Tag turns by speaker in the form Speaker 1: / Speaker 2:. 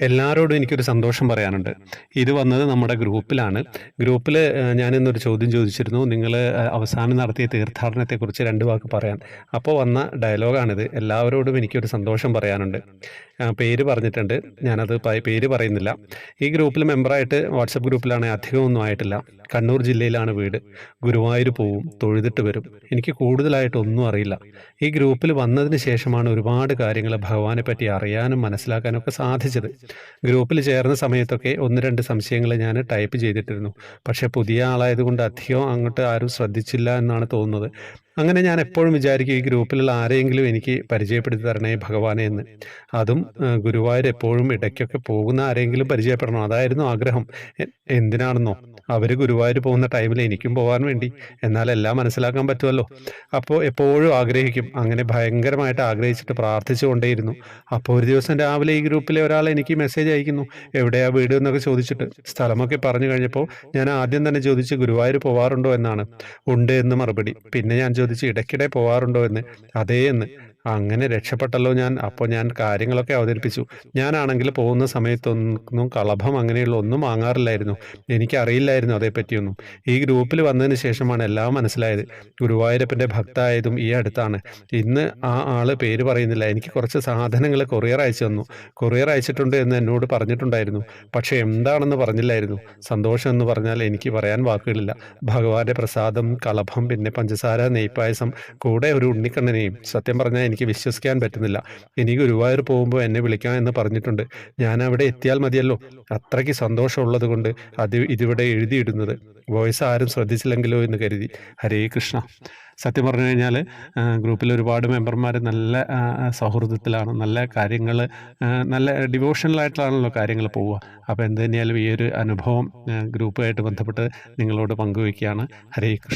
Speaker 1: എല്ലാവരോടും എനിക്കൊരു സന്തോഷം പറയാനുണ്ട്. ഇത് വന്നത് നമ്മുടെ ഗ്രൂപ്പിലാണ്. ഗ്രൂപ്പിൽ ഞാനിന്നൊരു ചോദ്യം ചോദിച്ചിരുന്നു. നിങ്ങൾ അവസാനം നടത്തിയ തീർത്ഥാടനത്തെക്കുറിച്ച് രണ്ട് വാക്ക് പറയാൻ. അപ്പോൾ വന്ന ഡയലോഗാണിത്. എല്ലാവരോടും എനിക്കൊരു സന്തോഷം പറയാനുണ്ട്. പേര് പറഞ്ഞിട്ടുണ്ട്. ഞാനത് പേര് പറയുന്നില്ല. ഈ ഗ്രൂപ്പിൽ മെമ്പറായിട്ട് വാട്സപ്പ് ഗ്രൂപ്പിലാണ്. അധികമൊന്നും ആയിട്ടില്ല. കണ്ണൂർ ജില്ലയിലാണ് വീട്. ഗുരുവായൂർ പോവും തൊഴുതിട്ട് വരും. എനിക്ക് കൂടുതലായിട്ടൊന്നും അറിയില്ല. ഈ ഗ്രൂപ്പിൽ വന്നതിന് ശേഷമാണ് ഒരുപാട് കാര്യങ്ങൾ ഭഗവാനെ പറ്റി അറിയാനും മനസ്സിലാക്കാനും ഒക്കെ സാധിച്ചത്. ഗ്രൂപ്പിൽ ചേർന്ന സമയത്തൊക്കെ ഒന്ന് രണ്ട് സംശയങ്ങൾ ഞാൻ ടൈപ്പ് ചെയ്തിട്ടിരുന്നു. പക്ഷേ പുതിയ ആളായതുകൊണ്ട് അധികം അങ്ങോട്ട് ആരും ശ്രദ്ധിച്ചില്ല എന്നാണ് തോന്നുന്നത്. അങ്ങനെ ഞാൻ എപ്പോഴും വിചാരിക്കും ഈ ഗ്രൂപ്പിലുള്ള ആരെയെങ്കിലും എനിക്ക് പരിചയപ്പെടുത്തി തരണേ ഭഗവാനെ എന്ന്. അതും ഗുരുവായൂർ എപ്പോഴും ഇടയ്ക്കൊക്കെ പോകുന്ന ആരെങ്കിലും പരിചയപ്പെടണം. അതായിരുന്നു ആഗ്രഹം. എന്തിനാണെന്നോ? അവർ ഗുരുവായൂർ പോകുന്ന ടൈമിൽ എനിക്കും പോകാൻ വേണ്ടി. എന്നാൽ എല്ലാം മനസ്സിലാക്കാൻ പറ്റുമല്ലോ അപ്പോൾ എപ്പോഴും ആഗ്രഹിക്കും. അങ്ങനെ ഭയങ്കരമായിട്ട് ആഗ്രഹിച്ചിട്ട് പ്രാർത്ഥിച്ചുകൊണ്ടേയിരുന്നു. അപ്പോൾ ഒരു ദിവസം രാവിലെ ഈ ഗ്രൂപ്പിലെ ഒരാൾ എനിക്ക് മെസ്സേജ് അയക്കുന്നു. എവിടെയാ വീട്? എന്നൊക്കെ ചോദിച്ചിട്ട് സ്ഥലമൊക്കെ പറഞ്ഞു കഴിഞ്ഞപ്പോൾ ഞാൻ ആദ്യം തന്നെ ചോദിച്ച് ഗുരുവായൂർ പോവാറുണ്ടോ? എന്നാണ്. ഉണ്ട് എന്ന് മറുപടി. പിന്നെ ഞാൻ ചോദിച്ച് ഇടയ്ക്കിടെ പോവാറുണ്ടോ? എന്ന്. അതേ എന്ന്. അങ്ങനെ രക്ഷപ്പെട്ടല്ലോ ഞാൻ. അപ്പോൾ ഞാൻ കാര്യങ്ങളൊക്കെ അവതരിപ്പിച്ചു. ഞാനാണെങ്കിൽ പോകുന്ന സമയത്തൊന്നും കളഭം അങ്ങനെയുള്ള ഒന്നും വാങ്ങാറില്ലായിരുന്നു. എനിക്കറിയില്ലായിരുന്നു അതേപ്പറ്റിയൊന്നും. ഈ ഗ്രൂപ്പിൽ വന്നതിന് ശേഷമാണ് എല്ലാം മനസ്സിലായത്. ഗുരുവായൂരപ്പന്റെ ഭക്തായതും ഈ അടുത്താണ്. ഇന്ന് ആ ആൾ പേര് പറയുന്നില്ല. എനിക്ക് കുറച്ച് സാധനങ്ങൾ കൊറിയർ അയച്ചു തന്നു. കൊറിയർ അയച്ചിട്ടുണ്ട് എന്ന് എന്നോട് പറഞ്ഞിട്ടുണ്ടായിരുന്നു. പക്ഷേ എന്താണെന്ന് പറഞ്ഞില്ലായിരുന്നു. സന്തോഷം എന്ന് പറഞ്ഞാൽ എനിക്ക് പറയാൻ വാക്കുകളില്ല. ഭഗവാന്റെ പ്രസാദം കളഭം പിന്നെ പഞ്ചസാര നെയ്പ്പായസം കൂടെ ഒരു ഉണ്ണിക്കണ്ണനെയും സത്യം പറഞ്ഞാൽ എനിക്ക് വിശ്വസിക്കാൻ പറ്റുന്നില്ല. ഇനി ഗുരുവായൂർ പോകുമ്പോൾ എന്നെ വിളിക്കാം എന്ന് പറഞ്ഞിട്ടുണ്ട്. ഞാൻ അവിടെ എത്തിയാൽ മതിയല്ലോ. അത്രയ്ക്ക് സന്തോഷമുള്ളത് കൊണ്ട് അത് ഇതിവിടെ എഴുതിയിടുന്നത്. വോയിസ് ആരും ശ്രദ്ധിച്ചില്ലെങ്കിലോ എന്ന് കരുതി. ഹരേ കൃഷ്ണ. സത്യം പറഞ്ഞു കഴിഞ്ഞാൽ ഗ്രൂപ്പിൽ ഒരുപാട് മെമ്പർമാർ നല്ല സൗഹൃദത്തിലാണ്. നല്ല കാര്യങ്ങൾ നല്ല ഡിവോഷണലായിട്ടാണല്ലോ കാര്യങ്ങൾ പോവുക. അപ്പോൾ എന്ത് തന്നെയാലും ഈ ഒരു അനുഭവം ഗ്രൂപ്പുമായിട്ട് ബന്ധപ്പെട്ട് നിങ്ങളോട് പങ്കുവയ്ക്കുകയാണ്. ഹരേ കൃഷ്ണ.